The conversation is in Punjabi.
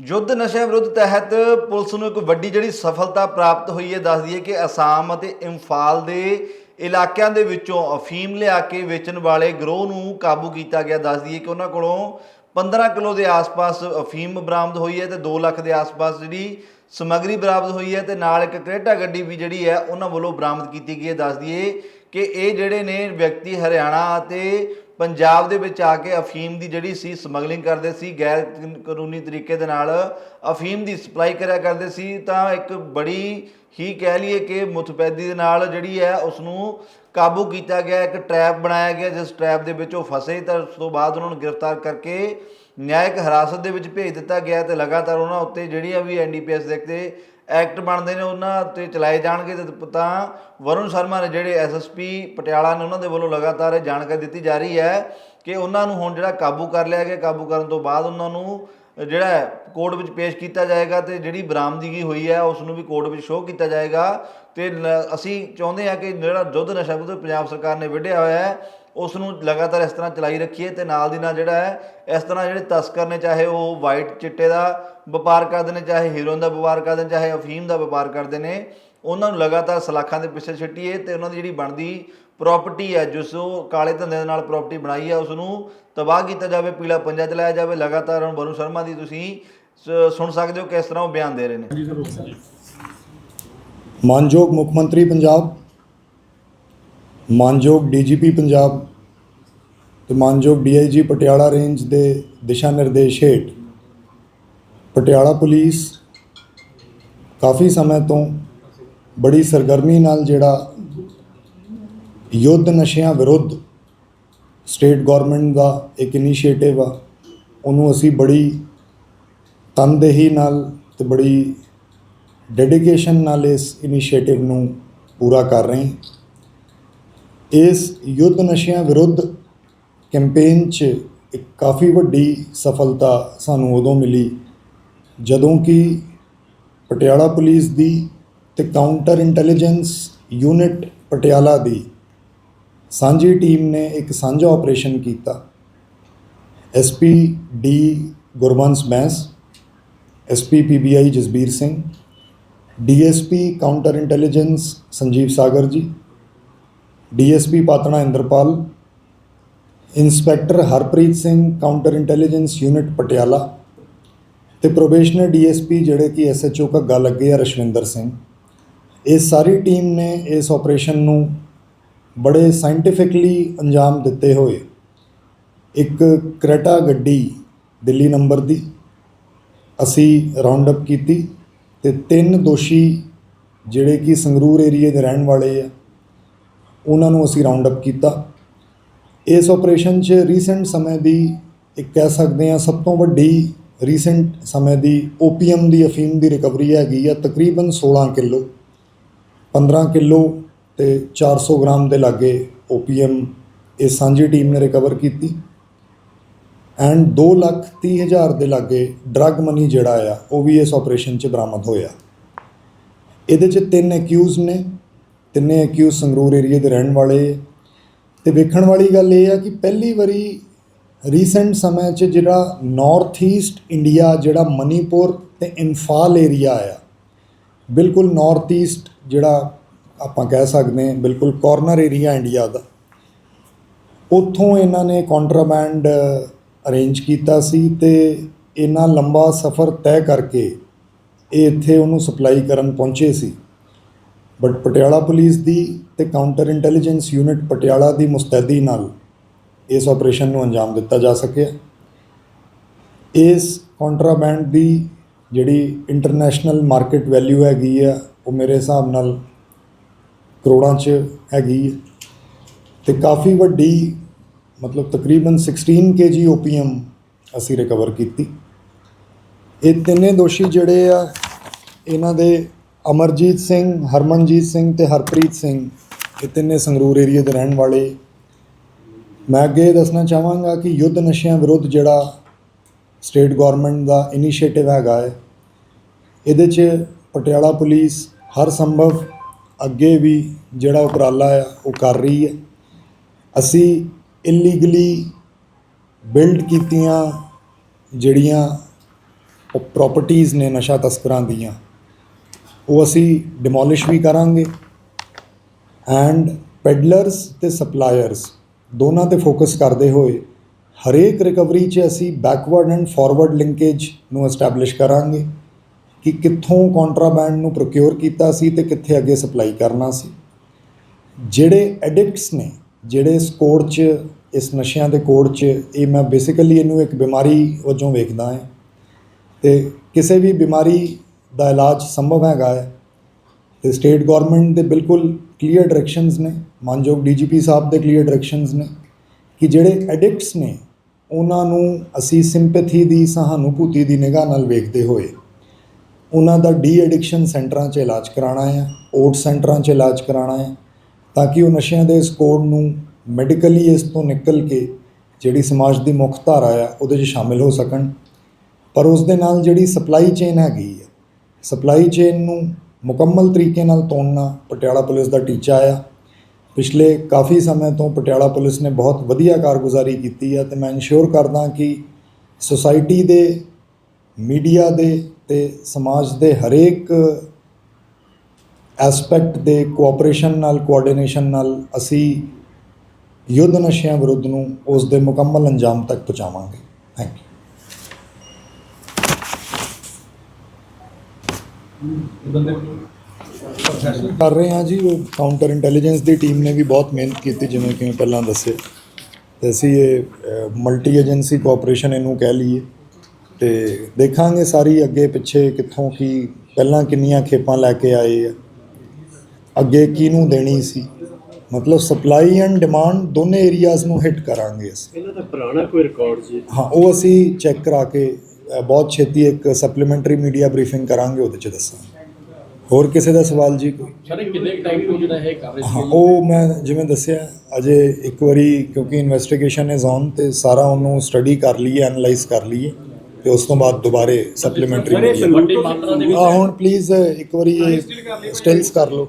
ਯੁੱਧ ਨਸ਼ਿਆਂ ਵਿਰੁੱਧ ਤਹਿਤ ਪੁਲਿਸ ਨੂੰ ਇੱਕ ਵੱਡੀ ਜਿਹੜੀ ਸਫਲਤਾ ਪ੍ਰਾਪਤ ਹੋਈ ਹੈ ਦੱਸ ਦਈਏ ਕਿ ਅਸਾਮ ਅਤੇ ਇੰਫਾਲ ਦੇ ਇਲਾਕਿਆਂ ਦੇ ਵਿੱਚੋਂ ਅਫੀਮ ਲਿਆ ਕੇ ਵੇਚਣ ਵਾਲੇ ਗਰੋਹ ਨੂੰ ਕਾਬੂ ਕੀਤਾ ਗਿਆ। ਦੱਸ ਦਈਏ ਕਿ ਉਹਨਾਂ ਕੋਲੋਂ 15 ਕਿਲੋ ਦੇ ਆਸ-ਪਾਸ ਅਫੀਮ ਬਰਾਮਦ ਹੋਈ ਹੈ ਤੇ 2 ਲੱਖ ਦੇ ਆਸ-ਪਾਸ ਜਿਹੜੀ ਸਮੱਗਰੀ ਬਰਾਮਦ ਹੋਈ ਹੈ ਤੇ ਨਾਲ ਇੱਕ ਕਰੇਟਾ ਗੱਡੀ ਵੀ ਜਿਹੜੀ ਹੈ, ਉਹਨਾਂ ਵੱਲੋਂ ਬਰਾਮਦ ਕੀਤੀ ਗਈ ਹੈ। ਦੱਸ ਦਈਏ ਕਿ ਇਹ ਜਿਹੜੇ ਨੇ ਵਿਅਕਤੀ ਹਰਿਆਣਾ ਅਤੇ ਪੰਜਾਬ ਦੇ ਵਿੱਚ ਆ ਕੇ ਅਫੀਮ ਦੀ ਜਿਹੜੀ ਸੀ ਸਮਗਲਿੰਗ ਕਰਦੇ ਸੀ, ਗੈਰ ਕਾਨੂੰਨੀ ਤਰੀਕੇ ਦੇ ਨਾਲ ਅਫੀਮ ਦੀ ਸਪਲਾਈ ਕਰਿਆ ਕਰਦੇ ਸੀ, ਤਾਂ ਇੱਕ ਬੜੀ ਹੀ ਕਹਿ ਲਈਏ ਕਿ ਮੁਤਬੈਦੀ ਦੇ ਨਾਲ ਜਿਹੜੀ ਹੈ ਉਸ ਨੂੰ ਕਾਬੂ ਕੀਤਾ ਗਿਆ, ਇੱਕ ਟਰੈਪ ਬਣਾਇਆ ਗਿਆ, ਜਿਸ ਟਰੈਪ ਦੇ ਵਿੱਚ ਉਹ ਫਸੇ, ਤਾਂ ਉਸ ਤੋਂ ਬਾਅਦ ਉਹਨਾਂ ਨੂੰ ਗ੍ਰਿਫਤਾਰ ਕਰਕੇ ਨਿਆਇਕ ਹਿਰਾਸਤ ਦੇ ਵਿੱਚ ਭੇਜ ਦਿੱਤਾ ਗਿਆ ਤੇ ਲਗਾਤਾਰ ਉਹਨਾਂ ਉੱਤੇ ਜਿਹੜੀਆਂ ਵੀ ਐਨਡੀਪੀਐਸ ਦੇ ਉੱਤੇ ਐਕਟ ਬਣਦੇ ਨੇ, ਉਹਨਾਂ 'ਤੇ ਚਲਾਏ ਜਾਣਗੇ ਤੇ ਤਾਂ ਵਰੁਣ ਸ਼ਰਮਾ ਨੇ ਜਿਹੜੇ ਐਸਐਸਪੀ ਪਟਿਆਲਾ ਨੇ, ਉਹਨਾਂ ਦੇ ਵੱਲੋਂ ਲਗਾਤਾਰ ਇਹ ਜਾਣਕਾਰੀ ਦਿੱਤੀ ਜਾ ਰਹੀ ਹੈ ਕਿ ਉਹਨਾਂ ਨੂੰ ਹੁਣ ਜਿਹੜਾ ਕਾਬੂ ਕਰ ਲਿਆ ਗਿਆ, ਕਾਬੂ ਕਰਨ ਤੋਂ ਬਾਅਦ ਉਹਨਾਂ ਨੂੰ ਜਿਹੜਾ ਕੋਰਟ ਵਿੱਚ ਪੇਸ਼ ਕੀਤਾ ਜਾਏਗਾ ਤੇ ਜਿਹੜੀ ਬਰਾਮਦਗੀ ਹੋਈ ਹੈ, ਉਸ ਨੂੰ ਵੀ ਕੋਰਟ ਵਿੱਚ ਸ਼ੋਅ ਕੀਤਾ ਜਾਏਗਾ ਤੇ ਅਸੀਂ ਚਾਹੁੰਦੇ ਹਾਂ ਕਿ ਜਿਹੜਾ ਦੁੱਧ ਨਸ਼ਾ ਵਿਰੁੱਧ ਪੰਜਾਬ ਸਰਕਾਰ ਨੇ ਵਿੱਢਿਆ ਹੋਇਆ ਹੈ, ਉਸ ਨੂੰ ਲਗਾਤਾਰ ਇਸ ਤਰ੍ਹਾਂ ਚਲਾਈ ਰੱਖੀਏ ਤੇ ਨਾਲ ਦੀ ਨਾਲ ਜਿਹੜਾ ਹੈ, ਇਸ ਤਰ੍ਹਾਂ ਜਿਹੜੇ ਤਸਕਰ ਨੇ, ਚਾਹੇ ਉਹ ਵਾਈਟ ਚਿੱਟੇ ਦਾ ਵਪਾਰ ਕਰਦੇ ਨੇ ਚਾਹੇ ਹੀਰੋਇਨ ਦਾ ਵਪਾਰ ਕਰਦੇ ਨੇ ਚਾਹੇ ਅਫੀਮ ਦਾ ਵਪਾਰ ਕਰਦੇ ਨੇ ਉਹਨਾਂ ਨੂੰ ਲਗਾਤਾਰ ਸਲਾਖਾਂ ਦੇ ਪਿੱਛੇ ਛੱਟੀਏ ਤੇ ਉਹਨਾਂ ਦੀ ਜਿਹੜੀ ਬਣਦੀ ਪ੍ਰਾਪਰਟੀ ਹੈ ਜਿਸ ਉਹ ਕਾਲੇ ਧੰਦੇ ਦੇ ਨਾਲ ਪ੍ਰਾਪਰਟੀ ਬਣਾਈ ਹੈ ਉਸ ਨੂੰ ਤਬਾਹ ਕੀਤਾ ਜਾਵੇ ਪੀਲਾ ਪੰਜਾ ਚਲਾਇਆ ਜਾਵੇ ਲਗਾਤਾਰ ਹੁਣ ਵਰੁਣ ਸ਼ਰਮਾ ਦੀ ਤੁਸੀਂ ਸ- ਸੁਣ ਸਕਦੇ ਹੋ ਕਿਸ ਤਰ੍ਹਾਂ ਉਹ ਬਿਆਨ ਦੇ ਰਹੇ ਨੇ। ਮਾਨਯੋਗ ਮੁੱਖ ਮੰਤਰੀ ਪੰਜਾਬ ਮਾਨਯੋਗ ਡੀਜੀਪੀ ਪੰਜਾਬ ਤੇ ਮਾਨਯੋਗ ਡੀਆਈਜੀ ਪਟਿਆਲਾ ਰੇਂਜ ਦੇ ਦਿਸ਼ਾ ਨਿਰਦੇਸ਼ ਹੇਠ ਪਟਿਆਲਾ ਪੁਲਿਸ ਕਾਫੀ ਸਮੇਂ ਤੋਂ ਬੜੀ ਸਰਗਰਮੀ ਨਾਲ ਜਿਹੜਾ ਯੁੱਧ ਨਸ਼ਿਆਂ ਵਿਰੁੱਧ ਸਟੇਟ ਗਵਰਨਮੈਂਟ ਦਾ ਇੱਕ ਇਨੀਸ਼ੀਏਟਿਵ ਆ, ਉਹਨੂੰ ਅਸੀਂ ਬੜੀ ਤਨਦੇਹੀ ਨਾਲ ਤੇ ਬੜੀ ਡੈਡੀਕੇਸ਼ਨ ਨਾਲ ਇਸ ਇਨੀਸ਼ੀਏਟਿਵ ਨੂੰ ਪੂਰਾ ਕਰ ਰਹੇ ਹਾਂ। ਇਸ ਯੁੱਧ ਨਸ਼ਿਆਂ ਵਿਰੁੱਧ ਕੈਂਪੇਨ 'ਚ ਇੱਕ ਕਾਫੀ ਵੱਡੀ ਸਫਲਤਾ ਸਾਨੂੰ ਉਦੋਂ ਮਿਲੀ ਜਦੋਂ ਕਿ ਪਟਿਆਲਾ ਪੁਲਿਸ ਦੀ ਤੇ ਕਾਊਂਟਰ ਇੰਟੈਲੀਜੈਂਸ ਯੂਨਿਟ ਪਟਿਆਲਾ ਦੀ ਸਾਂਝੀ ਟੀਮ ਨੇ ਇੱਕ ਸਾਂਝਾ ਆਪਰੇਸ਼ਨ ਕੀਤਾ। SP D Gurbans Bains SP PBI Jasbir Singh DSP counter intelligence Sanjeev Sagar ji DSP Patran Inderpal inspector Harpreet Singh counter intelligence unit Patiala ਤੇ ਪ੍ਰੋਬੇਸ਼ਨਰ ਡੀਐਸਪੀ ਜਿਹੜੇ ਕਿ ਐਸਐਚਓ ਘੱਗਾ ਲੱਗੇ ਆ ਰਸ਼ਵਿੰਦਰ ਸਿੰਘ, ਇਹ ਸਾਰੀ ਟੀਮ ਨੇ ਇਸ ਆਪਰੇਸ਼ਨ ਨੂੰ ਬੜੇ ਸਾਇੰਟੀਫਿਕਲੀ ਅੰਜਾਮ ਦਿੱਤੇ ਹੋਏ। ਇੱਕ ਕਰੇਟਾ ਗੱਡੀ ਦਿੱਲੀ ਨੰਬਰ ਦੀ ਅਸੀਂ ਰਾਉਂਡ ਅਪ ਕੀਤੀ ਤੇ ਤਿੰਨ ਦੋਸ਼ੀ ਜਿਹੜੇ ਕਿ ਸੰਗਰੂਰ ਏਰੀਏ ਦੇ ਰਹਿਣ ਵਾਲੇ ਆ, ਉਹਨਾਂ ਨੂੰ ਅਸੀਂ ਰਾਉਂਡ ਅਪ ਕੀਤਾ। ਇਸ ਆਪਰੇਸ਼ਨ 'ਚ ਰੀਸੈਂਟ ਸਮੇਂ ਦੀ ਇੱਕ ਕਹਿ ਸਕਦੇ ਆ ਸਭ ਤੋਂ ਵੱਡੀ ਰੀਸੈਂਟ ਸਮੇਂ ਦੀ ਓਪੀਐਮ ਦੀ ਅਫੀਮ ਦੀ ਰਿਕਵਰੀ ਹੈਗੀ ਆ ਤਕਰੀਬਨ 16 ਕਿਲੋ 15 ਕਿਲੋ ਤੇ 400 ਗ੍ਰਾਮ ਦੇ ਲਾਗੇ ਓਪੀਐਮ ਇਹ ਸਾਂਝੀ ਟੀਮ ਨੇ ਰਿਕਵਰ ਕੀਤੀ ਐਂਡ 2 ਲੱਖ 30 ਹਜ਼ਾਰ ਦੇ ਲਾਗੇ ਡਰੱਗ ਮਨੀ ਜਿਹੜਾ ਆ, ਉਹ ਵੀ ਇਸ ਆਪਰੇਸ਼ਨ 'ਚ ਬਰਾਮਦ ਹੋਇਆ ਇਹਦੇ 'ਚ ਤਿੰਨ ਅਕਿਊਜ਼ ਨੇ, ਤਿੰਨੇ ਅਕਿਊਜ਼ ਸੰਗਰੂਰ ਏਰੀਏ ਦੇ ਰਹਿਣ ਵਾਲੇ ਆ। ਤੇ ਵੇਖਣ ਵਾਲੀ ਗੱਲ ਇਹ ਆ ਕਿ ਪਹਿਲੀ ਵਾਰੀ ਰੀਸੈਂਟ ਸਮੇਂ 'ਚ ਜਿਹੜਾ ਨਾਰਥ ਈਸਟ ਇੰਡੀਆ ਜਿਹੜਾ ਮਨੀਪੁਰ ਤੇ ਇੰਫਾਲ ਏਰੀਆ ਆ, ਬਿਲਕੁਲ ਨਾਰਥ ਈਸਟ ਜਿਹੜਾ ਆਪਾਂ ਕਹਿ ਸਕਦੇ ਹਾਂ, ਬਿਲਕੁਲ ਕਾਰਨਰ ਏਰੀਆ ਇੰਡੀਆ ਦਾ, ਉੱਥੋਂ ਇਹਨਾਂ ਨੇ ਕੰਟਰਾਬੈਂਡ ਅਰੇਂਜ ਕੀਤਾ ਸੀ ਤੇ ਇਹਨਾਂ ਲੰਬਾ ਸਫ਼ਰ ਤੈਅ ਕਰਕੇ ਇਹ ਇੱਥੇ ਉਹਨੂੰ ਸਪਲਾਈ ਕਰਨ ਪਹੁੰਚੇ ਸੀ। ਬਟ ਪਟਿਆਲਾ ਪੁਲਿਸ ਦੀ ਤੇ ਕਾਊਂਟਰ ਇੰਟੈਲੀਜੈਂਸ ਯੂਨਿਟ ਪਟਿਆਲਾ ਦੀ ਮੁਸਤੈਦੀ ਨਾਲ ਇਸ ਆਪਰੇਸ਼ਨ ਨੂੰ ਅੰਜਾਮ ਦਿੱਤਾ ਜਾ ਸਕਿਆ ਇਸ ਕੰਟਰਾਬੈਂਡ ਦੀ ਜਿਹੜੀ ਇੰਟਰਨੈਸ਼ਨਲ ਮਾਰਕੀਟ ਵੈਲਿਊ ਹੈਗੀ ਆ, ਉਹ ਮੇਰੇ ਹਿਸਾਬ ਨਾਲ ਕਰੋੜਾਂ 'ਚ ਹੈਗੀ ਹੈ ਤੇ ਕਾਫੀ ਵੱਡੀ, ਮਤਲਬ ਤਕਰੀਬਨ 16 kg ਓਪੀਐਮ ਅਸੀਂ ਰਿਕਵਰ ਕੀਤੀ। ਇਹ ਤਿੰਨੇ ਦੋਸ਼ੀ ਜਿਹੜੇ ਆ, ਇਹਨਾਂ ਦੇ ਅਮਰਜੀਤ ਸਿੰਘ, ਹਰਮਨਜੀਤ ਸਿੰਘ ਤੇ ਹਰਪ੍ਰੀਤ ਸਿੰਘ, ਇਹ ਤਿੰਨੇ ਸੰਗਰੂਰ ਏਰੀਆ ਦੇ ਰਹਿਣ ਵਾਲੇ ਮੈਂ ਅੱਗੇ ਇਹ ਦੱਸਣਾ ਚਾਹਾਂਗਾ ਕਿ ਯੁੱਧ ਨਸ਼ਿਆਂ ਵਿਰੁੱਧ ਜਿਹੜਾ ਸਟੇਟ ਗਵਰਨਮੈਂਟ ਦਾ ਇਨੀਸ਼ੀਏਟਿਵ ਹੈਗਾ ਹੈ, ਇਹਦੇ 'ਚ ਪਟਿਆਲਾ ਪੁਲਿਸ ਹਰ ਸੰਭਵ ਅੱਗੇ ਵੀ ਜਿਹੜਾ ਉਪਰਾਲਾ ਆ, ਉਹ ਕਰ ਰਹੀ ਹੈ। ਅਸੀਂ ਇਲੀਗਲੀ ਬਿਲਡ ਕੀਤੀਆਂ ਜਿਹੜੀਆਂ ਪ੍ਰਾਪਰਟੀਆਂ ਨੇ ਨਸ਼ਾ ਤਸਕਰਾਂ ਦੀਆਂ, ਉਹ ਅਸੀਂ ਡਿਮੋਲਿਸ਼ ਵੀ ਕਰਾਂਗੇ। ਐਂਡ ਪੈਡਲਰਸ ਤੇ ਸਪਲਾਇਰਸ ਦੋਨਾਂ ਤੇ ਫੋਕਸ ਕਰਦੇ ਹੋਏ ਹਰੇਕ ਰਿਕਵਰੀ 'ਚ ਅਸੀਂ ਬੈਕਵਰਡ ਐਂਡ ਫਾਰਵਰਡ ਲਿੰਕੇਜ ਨੂੰ ਐਸਟੈਬਲਿਸ਼ ਕਰਾਂਗੇ ਕਿ ਕਿੱਥੋਂ ਕੰਟਰਾਬੈਂਡ ਨੂੰ ਪ੍ਰੋਕਿਉਰ ਕੀਤਾ ਸੀ ਤੇ ਕਿੱਥੇ ਅੱਗੇ ਸਪਲਾਈ ਕਰਨਾ ਸੀ। ਜਿਹੜੇ ਐਡਿਕਟਸ ਨੇ, ਜਿਹੜੇ ਇਸ ਕੋਡ 'ਚ, ਇਸ ਨਸ਼ਿਆਂ ਦੇ ਕੋਡ 'ਚ, ਇਹ ਮੈਂ ਬੇਸਿਕਲੀ ਇਹਨੂੰ ਇੱਕ ਬਿਮਾਰੀ ਵਜੋਂ ਵੇਖਦਾ ਹਾਂ। ਤੇ ਕਿਸੇ ਵੀ ਬਿਮਾਰੀ ਦਾ ਇਲਾਜ ਸੰਭਵ ਹੈਗਾ ਹੈ ਤੇ ਸਟੇਟ ਗਵਰਨਮੈਂਟ ਦੇ ਬਿਲਕੁਲ ਕਲੀਅਰ ਡਾਇਰੈਕਸ਼ਨਸ ਨੇ, ਮਾਨਯੋਗ ਡੀਜੀਪੀ ਸਾਹਿਬ ਦੇ ਕਲੀਅਰ ਡਾਇਰੈਕਸ਼ਨਸ ਨੇ ਕਿ ਜਿਹੜੇ ਐਡਿਕਟਸ ਨੇ, ਉਹਨਾਂ ਨੂੰ ਅਸੀਂ ਸਿੰਪੈਥੀ ਦੀ, ਸਹਾਨੁਭੂਤੀ ਦੀ ਨਿਗਾਹ ਨਾਲ ਵੇਖਦੇ ਹੋਏ ਉਹਨਾਂ ਦਾ ਡੀ ਐਡਿਕਸ਼ਨ ਸੈਂਟਰਾਂ 'ਚ ਇਲਾਜ ਕਰਾਉਣਾ ਹੈ ਓਟ ਸੈਂਟਰਾਂ 'ਚ ਇਲਾਜ ਕਰਾਉਣਾ ਹੈ, ਤਾਂ ਕਿ ਉਹ ਨਸ਼ਿਆਂ ਦੇ ਇਸ ਕੋਡ ਨੂੰ ਮੈਡੀਕਲੀ ਇਸ ਤੋਂ ਨਿਕਲ ਕੇ ਜਿਹੜੀ ਸਮਾਜ ਦੀ ਮੁੱਖ ਧਾਰਾ ਆ, ਉਹਦੇ 'ਚ ਸ਼ਾਮਿਲ ਹੋ ਸਕਣ। ਪਰ ਉਸ ਦੇ ਨਾਲ ਜਿਹੜੀ ਸਪਲਾਈ ਚੇਨ ਹੈਗੀ ਹੈ ਸਪਲਾਈ ਚੇਨ ਨੂੰ ਮੁਕੰਮਲ ਤਰੀਕੇ ਨਾਲ ਤੋੜਨਾ, ਪਟਿਆਲਾ ਪੁਲਿਸ ਦਾ ਟੀਚਾ ਆ ਪਿਛਲੇ ਕਾਫੀ ਸਮੇਂ ਤੋਂ ਪਟਿਆਲਾ ਪੁਲਿਸ ਨੇ ਬਹੁਤ ਵਧੀਆ ਕਾਰਗੁਜ਼ਾਰੀ ਕੀਤੀ ਹੈ ਤੇ ਮੈਂ ਇਨਸ਼ੋਰ ਕਰਦਾ ਕਿ ਸੁਸਾਇਟੀ ਦੇ ਮੀਡੀਆ ਦੇ ਤੇ ਸਮਾਜ ਦੇ ਹਰੇਕ ਐਸਪੈਕਟ ਦੇ ਕੋਆਪਰੇਸ਼ਨ ਨਾਲ ਕੋਆਰਡੀਨੇਸ਼ਨ ਨਾਲ ਅਸੀਂ ਯੁੱਧ ਨਸ਼ਿਆਂ ਵਿਰੁੱਧ ਨੂੰ ਉਸ ਦੇ ਮੁਕੰਮਲ ਅੰਜਾਮ ਤੱਕ ਪਹੁੰਚਾਵਾਂਗੇ। ਥੈਂਕ ਯੂ ਕਰ ਰਹੇ ਹਾਂ ਜੀ ਉਹ ਕਾਊਂਟਰ ਇੰਟੈਲੀਜੈਂਸ ਦੀ ਟੀਮ ਨੇ ਵੀ ਬਹੁਤ ਮਿਹਨਤ ਕੀਤੀ ਜਿਵੇਂ ਕਿ ਮੈਂ ਪਹਿਲਾਂ ਦੱਸਿਆ। ਤੇ ਅਸੀਂ ਇਹ ਮਲਟੀ ਏਜੰਸੀ ਕੋਆਪਰੇਸ਼ਨ ਇਹਨੂੰ ਕਹਿ ਲਈਏ। ਤੇ ਦੇਖਾਂਗੇ ਸਾਰੀ ਅੱਗੇ ਪਿੱਛੇ ਕਿੱਥੋਂ ਕੀ ਪਹਿਲਾਂ ਕਿੰਨੀਆਂ ਖੇਪਾਂ ਲੈ ਕੇ ਆਏ ਆ। ਅੱਗੇ ਕਿਹਨੂੰ ਦੇਣੀ ਸੀ? ਮਤਲਬ ਸਪਲਾਈ ਐਂਡ ਡਿਮਾਂਡ ਦੋਨੇ ਏਰੀਆਜ਼ ਨੂੰ ਹਿੱਟ ਕਰਾਂਗੇ ਅਸੀਂ। ਇਹਨਾਂ ਦਾ ਪੁਰਾਣਾ ਕੋਈ ਰਿਕਾਰਡ ਜੀ ਹਾਂ ਉਹ ਅਸੀਂ ਚੈੱਕ ਕਰਾ ਕੇ ਬਹੁਤ ਛੇਤੀ ਇੱਕ ਸਪਲੀਮੈਂਟਰੀ ਮੀਡੀਆ ਬਰੀਫਿੰਗ ਕਰਾਂਗੇ ਉਹਦੇ ਚ ਦੱਸਾਂਗੇ। ਹੋਰ ਕਿਸੇ ਦਾ ਸਵਾਲ ਜੀ ਕੋਈ? ਸਰ ਇਹ ਕਿੰਨੇ ਟਾਈਮ ਤੋਂ ਜਿਹੜਾ ਇਹ ਕਰ ਰਹੇ ਉਹ ਮੈਂ ਜਿਵੇਂ ਦੱਸਿਆ ਅਜੇ ਇੱਕ ਵਾਰੀ ਕਿਉਂਕਿ ਇਨਵੈਸਟੀਗੇਸ਼ਨ ਇਜ਼ ਔਨ ਤੇ ਸਾਰਾ ਉਹਨੂੰ ਸਟੱਡੀ ਕਰ ਲਈਏ ਐਨਲਾਈਜ਼ ਕਰ ਲਈਏ ਤੇ ਉਸ ਤੋਂ ਬਾਅਦ ਦੁਬਾਰੇ ਸਪਲੀਮੈਂਟਰੀ ਵੱਡੀ ਮਾਤਰਾ ਦੇ ਵਿੱਚ ਆ ਹੁਣ ਪਲੀਜ਼ ਇੱਕ ਵਾਰੀ ਇਹ ਸਟਿਲਸ ਕਰ ਲਓ।